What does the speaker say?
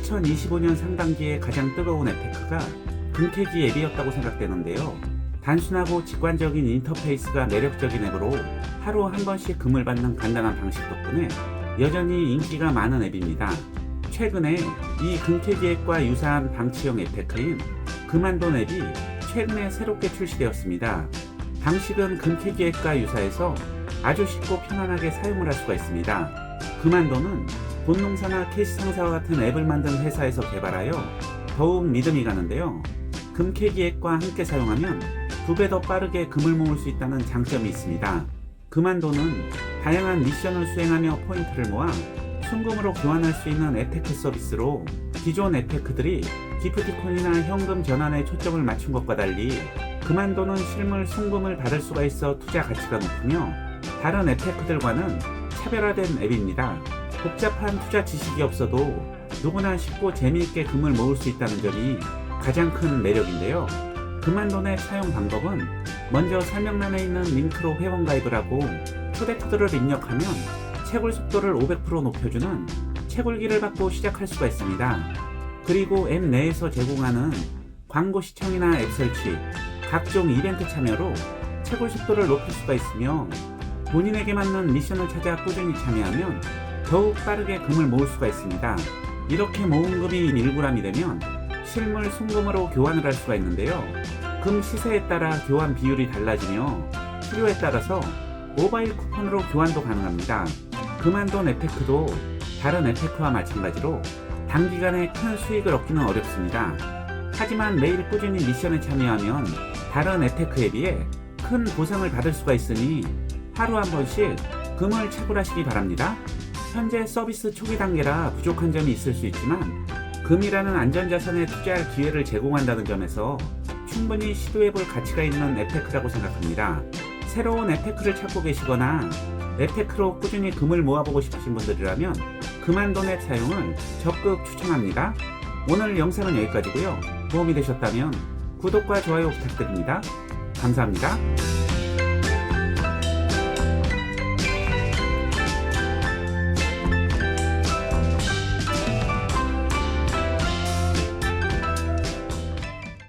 2025년 상반기에 가장 뜨거운 에테크가 금캐기 앱이었다고 생각되는데요. 단순하고 직관적인 인터페이스가 매력적인 앱으로 하루 한 번씩 금을 받는 간단한 방식 덕분에 여전히 인기가 많은 앱입니다. 최근에 이 금캐기 앱과 유사한 방치형 에테크인 금한돈 앱이 최근에 새롭게 출시되었습니다. 방식은 금캐기 앱과 유사해서 아주 쉽고 편안하게 사용을 할 수가 있습니다. 금한돈은 본농사나 캐시 상사와 같은 앱을 만든 회사에서 개발하여 더욱 믿음이 가는데요. 금캐기 앱과 함께 사용하면 두 배 더 빠르게 금을 모을 수 있다는 장점이 있습니다. 금한돈은 다양한 미션을 수행하며 포인트를 모아 순금으로 교환할 수 있는 에테크 서비스로 기존 에테크들이 기프티콘이나 현금 전환에 초점을 맞춘 것과 달리 금한돈은 실물 순금을 받을 수가 있어 투자 가치가 높으며 다른 에테크들과는 차별화된 앱입니다. 복잡한 투자 지식이 없어도 누구나 쉽고 재미있게 금을 모을 수 있다는 점이 가장 큰 매력인데요. 금한돈의 사용 방법은 먼저 설명란에 있는 링크로 회원 가입을 하고 초대 코드를 입력하면 채굴 속도를 500% 높여주는 채굴기를 받고 시작할 수가 있습니다. 그리고 앱 내에서 제공하는 광고 시청이나 앱 설치, 각종 이벤트 참여로 채굴 속도를 높일 수가 있으며 본인에게 맞는 미션을 찾아 꾸준히 참여하면 더욱 빠르게 금을 모을 수가 있습니다. 이렇게 모은 금이 1g이 되면 실물 순금으로 교환을 할 수가 있는데요. 금 시세에 따라 교환 비율이 달라지며 필요에 따라서 모바일 쿠폰으로 교환도 가능합니다. 금한돈 에테크도 다른 에테크와 마찬가지로 단기간에 큰 수익을 얻기는 어렵습니다. 하지만 매일 꾸준히 미션에 참여하면 다른 에테크 에 비해 큰 보상을 받을 수가 있으니 하루 한 번씩 금을 채굴하시기 바랍니다. 현재 서비스 초기 단계라 부족한 점이 있을 수 있지만 금이라는 안전자산에 투자할 기회를 제공한다는 점에서 충분히 시도해볼 가치가 있는 에테크라고 생각합니다. 새로운 에테크를 찾고 계시거나 에테크로 꾸준히 금을 모아보고 싶으신 분들이라면 금한돈 앱 사용을 적극 추천합니다. 오늘 영상은 여기까지고요. 도움이 되셨다면 구독과 좋아요 부탁드립니다. 감사합니다.